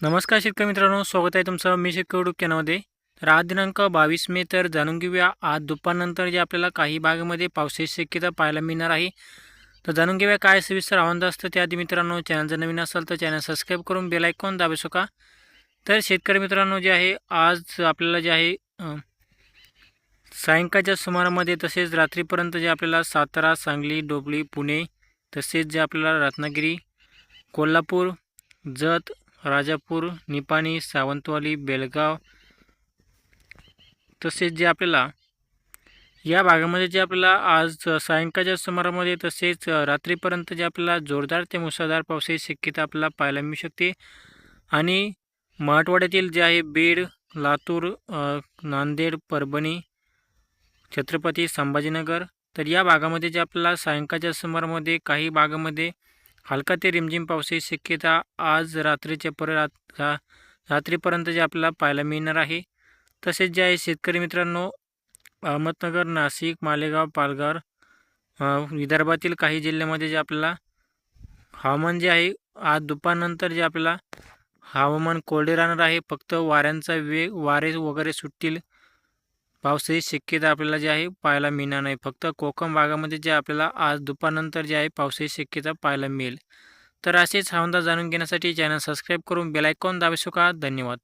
नमस्कार शेतकरी मित्रांनो स्वागत आहे तुमचं मी शेतकरी युट्यूब चॅनलमध्ये तर आज दिनांक बावीस मे तर जाणून घेऊया आज दुपारनंतर जे आपल्याला काही भागामध्ये पावसाची शक्यता पाहायला मिळणार आहे. तर जाणून घेऊया काय सविस्तर आव्हान असतं. त्याआधी मित्रांनो चॅनल जर नवीन असेल तर चॅनल सबस्क्राईब करून बेल आयकॉन दाबू शका तर शेतकरी मित्रांनो जे आहे आज आपल्याला जे आहे सायंकाळच्या सुमारामध्ये तसेच रात्रीपर्यंत जे आपल्याला सातारा सांगली डोबळी पुणे तसेच जे आपल्याला रत्नागिरी कोल्हापूर जत राजापूर निपाणी सावंतवाडी बेलगाव तसेच जे आपल्याला या भागामध्ये जे आपल्याला आज सायंकाळच्या सुमारामध्ये तसेच रात्रीपर्यंत जे आपल्याला जोरदार ते मुसळधार पावसाची शक्यता आपल्याला पाहायला मिळू शकते. आणि मराठवाड्यातील जे आहे बीड लातूर नांदेड परभणी छत्रपती संभाजीनगर तर या भागामध्ये जे आपल्याला सायंकाळच्या सुमारामध्ये काही भागामध्ये हलका ते रिमझिम पावसाची शक्यता आज रात्रीच्या पर रात रात्रीपर्यंत जे आपल्याला पाहायला मिळणार आहे. तसेच जे आहे शेतकरी मित्रांनो अहमदनगर नाशिक मालेगाव पालघर विदर्भातील काही जिल्ह्यामध्ये जे आपल्याला हवामान जे आहे आज दुपारनंतर जे आपल्याला हवामान कोरडे राहणार आहे. फक्त वाऱ्यांचा वेग वारे वगैरे सुटतील. पावसाची शक्यता आपल्याला जे आहे पाहायला मिळणार नाही. फक्त कोकण भागामध्ये जे आपल्याला आज दुपारनंतर जे आहे पावसाची शक्यता पाहायला मिळेल. तर असेच हवामान जाणून घेण्यासाठी चॅनल सबस्क्राईब करून बेलायकॉन दाबू शका धन्यवाद.